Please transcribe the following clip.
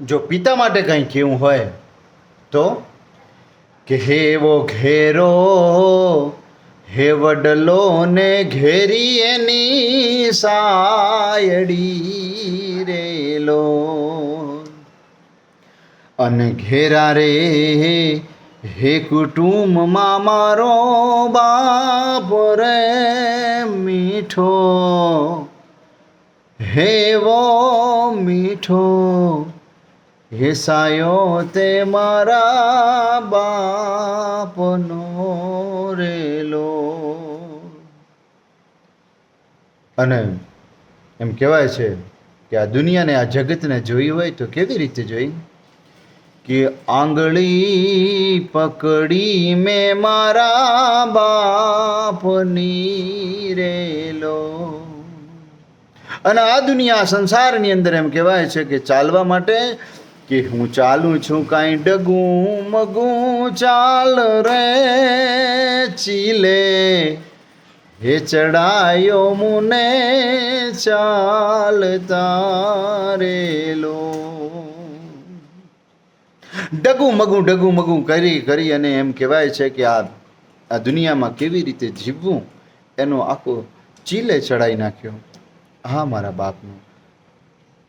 જો પિતા માટે કંઈ કહેવું હોય, તો કે હેવો ઘેરો, હે વડલો ને ઘેરી એની સાયડી રેલો અને ઘેરા રે, હે કુટુંબમાં મારો બાપ રે મીઠો હેવો મીઠો. હે સાયો, તે મારા બાપનો રેલો અને એમ કહેવાય છે કે આ દુનિયાને, આ જગતને જોઈ હોય તો કેવી રીતે જોઈ? કે આંગળી પકડી મેં મારા બાપની રેલો અને આ દુનિયા સંસારની અંદર એમ કહેવાય છે કે ચાલવા માટે કે હું ચાલું છું કાંઈ ડગું મગું ચાલ રે ચીલે. હે ચડાયો મુને ચાલતા તારેલો ડગું મગું ડગું મગું કરી કરી અને એમ કહેવાય છે કે આ આ દુનિયામાં કેવી રીતે જીવવું એનો આખો ચીલે ચડાઈ નાખ્યો. હા, મારા બાપનું.